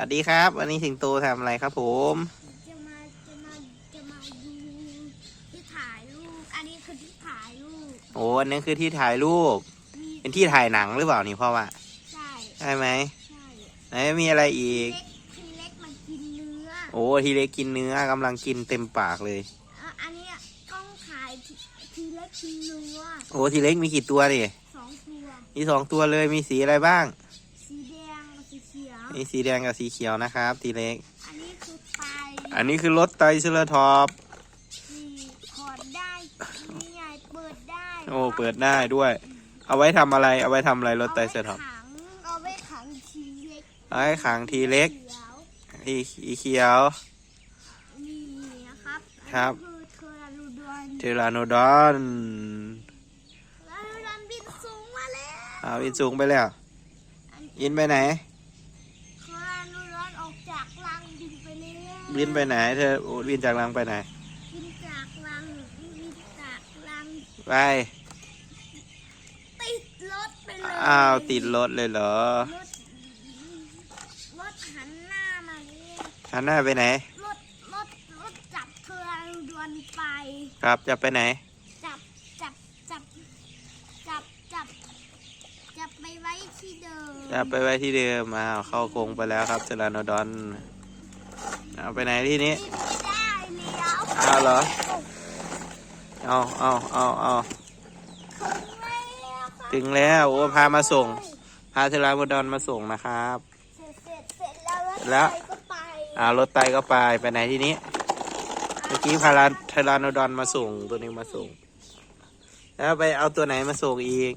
วัสดีครับ วันนี้สิงโตทำอะไรครับผม จะมาจะมาจะมาดูที่ถ่ายรูปอันนี้คือที่ถ่ายรูปโอ้อันนี้คือที่ถ่ายรูป มีเป็นที่ถ่ายหนังหรือเปล่านี่พ่อว่าใช่ใช่ไหมใช่ไหนมีอะไรอีก เล็กทีเล็กมันกินเนื้อโอ้ทีเล็กกินเนื้อกำลังกินเต็มปากเลยอะอันเนี้ยกล้องถ่ายทีทีเล็กกินเนื้อโอ้ทีเล็กมีกี่ตัวดิสองตัวมีสองตัวเลยมีสีอะไรบ้าง สีแดงกับสีเขียว มีสีแดงกับสีเขียวนะครับทีเล็ก อันนี้คือไฟอันนี้คือรถไตรเซอร์ทอปนี่ถอดได้นี่ไงเปิดได้โอ้เปิดได้ด้วย เอาไว้ทำอะไร เอาไว้ทำอะไรรถไตรเซอร์ทอปเอาไว้ขังทีเล็กเอาไว้ขังทีเล็ก ขียวทีสีเขียว นี่นะครับครับ อันนี้คือเทอราลูดอนเทราโนดอนเทอราลูดอนบินสูงมาแล้วเอาวินสูงไปแล้วอันยินไปไหน เทอราลูดอนออกจากรังบินไปแล้ วบินไปไหน เธอโอ้บินจากรังไปไหนบินจากรังบินจากรังไป ติดรถไปเลยอ้าวติดรถเลยเหรอ รถรถหันหน้ามาเนี่ยหันหน้าไปไหน รถรถรถจับเทอราลูดอนไป ครับจะไปไหน จับจับจับจับจับจับไปไว้ที่เดิม จะไปไว้ที่เดิมมาเข้ากรงไปแล้วครับเทราโนดอน เอาไปไหนที่นี้บินไม่ได้แล้วเอาเหรอ เอาเอาเอาเอาถึงแล้วครับถึงแล้วโอ้พามาส่ง พาเทราโนดอนมาส่งนะครับ เสร็จเสร็จเสร็จแล้วรถแล้วไฟก็ไปอ่ารถไตก็ไปไปไหนที่นี้ เมื่อกี้พาราเทราโนดอนมาส่งตัวนี้มาส่ง แล้วไปเอาตัวไหนมาส่งอีก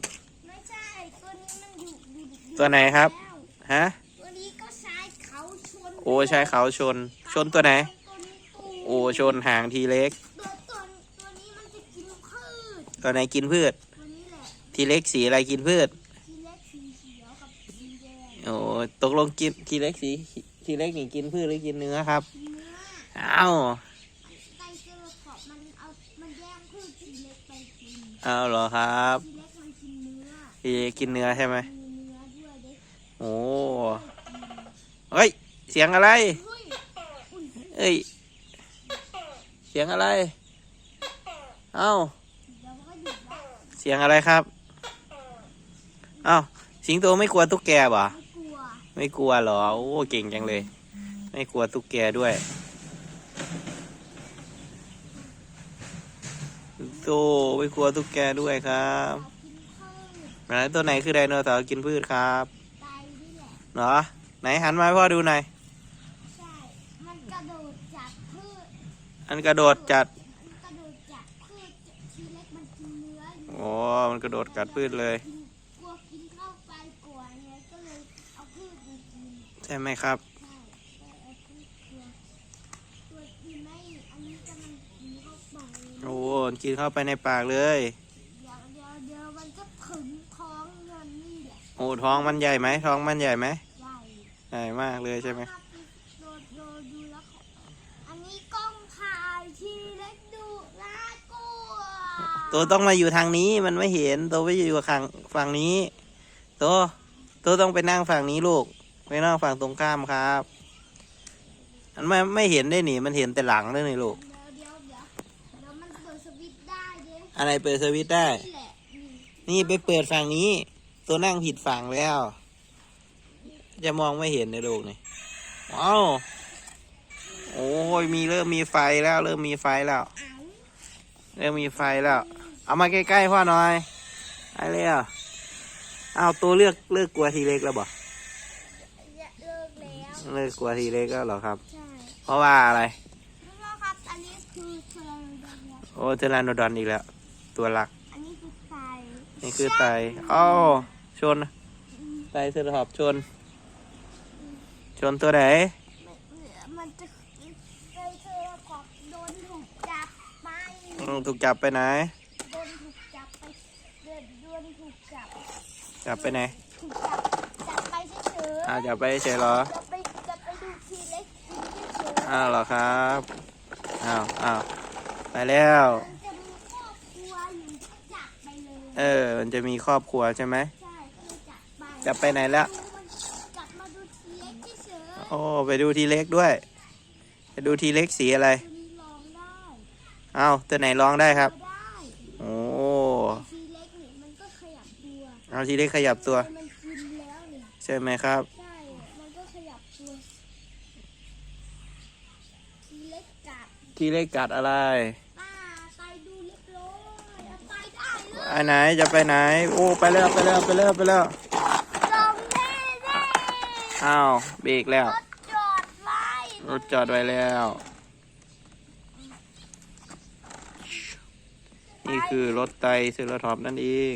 ไม่ใช่ตัวนี้มันอยู่อยู่อยู่ตัวไหนครับ แล้วฮะ ตัวนี้ก็ใช้เขาชน โอ้ใช่เขาชน ชนตัวไหนตัวนี้ตูโอ้ชนหางทีเล็ก ตัวตัวตัวนี้มันจะกินพืชตัวไหนกินพืช ตัวนี้แหละทีเล็กสีอะไรกินพืช ทีเล็กสีเขียวกับสีแดงโอ้ตกลงกินทีเล็กสีทีเล็กนี่กินพืชหรือกินเนื้อครับ เนื้ออ้าวไตเซอร์ขอบมันเอามันแย่งพืชทีเล็กไปกินเอาเหรอครับทีเล็กมันกินเนื้อทีเล็กกินเนื้อใช่ไหมมีเนื้อด้วยเด็กโอ้เฮ้ย เสียงอะไร เฮ้ย เอ้ย เสียงอะไร เอ้าเดี๋ยวมันก็หยุดละเสียงอะไรครับ เอ้า สิงโตไม่กลัวตุ๊กแกบ่ไม่กลัวไม่กลัวเหรอ โอ้ เก่งจังเลย ไม่กลัวตุ๊กแกด้วยสิงโตไม่กลัวตุ๊กแกด้วยครับเรากินพืชไหนตัวไหนคือไดโนเสาร์กินพืชครับไตนี่แหละเหรอไหนหันมาให้พ่อดูหน่อย ใช่ มันกระโดดจากพืช อันกระโดดจัดมันกระโดดจากพืชทีเล็กมันกินเนื้ออยู่โอ้มันกระโดดกัดพืชเลย กินกลัวกินเข้าไปกลัวไงก็เลยเอาพืชมากินใช่ไหมครับ ใช่แต่เอาพืชกลัวตัวกินไม่อันนี้จะมันกินเข้าไปโอ้มันกินเข้าไปในปากเลย เดี๋ยวเดี๋ยวเดี๋ยวมันก็ถึงท้องเงินนี่แหละโอ้ท้องมันใหญ่ไหมท้องมันใหญ่ไหมใหญ่ใหญ่มากเลยใช่ไหมโด ตัวต้องมาอยู่ทางนี้มันไม่เห็นตัวไปอยู่ข้างฝั่งนี้ ตัวตัวต้องไปนั่งฝั่งนี้ลูกไปนั่งฝั่งตรงข้ามครับมันไม่ไม่เห็นได้หนิมันเห็นแต่หลังได้นี่ลูกเดี๋ยวเดี๋ยวเดี๋ยวเดี๋ยวมันเปิดสวิตช์ได้เด้อะไรเปิดสวิตช์ได้นี่แหละนี่นี่ไปเปิดฝั่งนี้ ตัวนั่งผิดฝั่งแล้ว จะมองไม่เห็นในลูกนี่ว้าวโอ้ยมีเริ่มมีไฟแล้ว เริ่มมีไฟแล้ว เอาเริ่มมีไฟแล้ว เอามาใกล้ๆพ่อหน่อยไอ้เลยอะเอาวตัวเลือกเลือกกลัวทีเล็กแล้วบ่อย่าเลิกแล้วเลิกกลัวทีเล็กแล้วเหรอครับ ใช่เพราะว่าอะไรพ่อครับอันนี้คือเทอร์เดนโอ้เทรานโนดอนอีกแล้ว ตัวหลักอันนี้คือไฟนี่คือไตอ้าวชนไตเซอร์ทอบชน ชนตัวไหนมันจะไฟเทอร์ขอบโดนถูกจับไป อืมถูกจับไปไหน โดนถูกจับไปเดินโดนถูกจับจับไปไหน ถูกจับจับไปเฉยๆอ่าจับไปเฉยเหรอจะไปจะไปดูทีเล็กกินเฉยๆอ้าวเหรอครับ อ้าวอ้าวไปแล้วมันจะมีครอบครัวอยู่ก็จับไปเลยเออ มันจะมีครอบครัวใช่ไหม ใช่ก็เลยจับไปจับไปไหนแล้วดูมันจับมาดูทีเล็กเฉยโอ้ ไปดูทีเล็กด้วย ไปดูทีเล็กสีอะไรตัวนี้ร้องได้ เอ้าตัวไหนร้องได้ครับ ได้โอ้ทีเล็กนี่มันก็ขยับตัวเอาทีเล็กขยับตัว มันกินแล้วนี่ใช่ไหมครับ ใช่มันก็ขยับตัวทีเล็กกัดทีเล็กกัดอะไร ป้าไปดูเรียบร้อยเอาไปได้เลยไปไหนจะไปไหน โอ้ไปแล้วไปแล้วไปแล้วไปแล้วลงแน่แน่อ้าวเบรกแล้ว รถจอดไว้ รถจอดไว้แล้ว นี่คือรถไตรเซราทอปส์นั่นเอง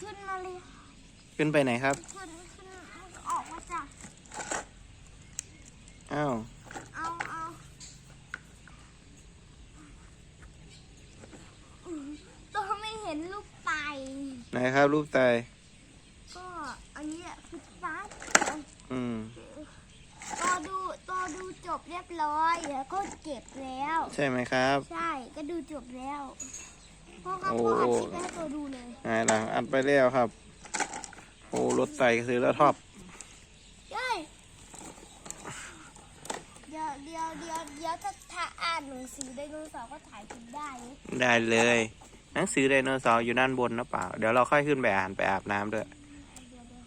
ขึ้นมาเลยขึ้นไปไหนครับ ขึ้นขึ้นออกมาจากอ้าว เอาเอาอืมตัวไม่เห็นลูกไต ไหนครับรูปไตร ก็อันนี้แหละคือฟ้า อืม ตัวดูตัวดูจบ เรียบร้อยแล้วก็เก็บแล้ว ใช่ไหมครับ ใช่ก็ดูจบแล้วพ่อครับโอ้พ่ออัดคลิปให้ตัวดูเลยไหนล่ะอัดไปแล้วครับ โอ้รถไตรเซราทอปส์ใช่เดี๋ยวเดี๋ยวเดี๋ยวเดี๋ยวถ้าถ้าอ่านหนังสือไดโนเสาร์ก็ถ่ายคลิปได้นะได้เลย หนังสือไดโนเสาร์อยู่ด้านบนนะเปล่า เดี๋ยวเราค่อยขึ้นไปอ่านไปอาบน้ำด้วยเดี๋ยวเดี๋ยว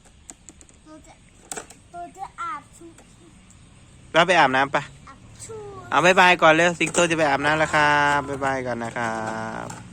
เราจะเราจะอาบชุด เราไปอาบน้ำปะเอาบายบายก่อนเร็วสิงโตจะไปอาบน้ำแล้วครับบายบายก่อนนะครับ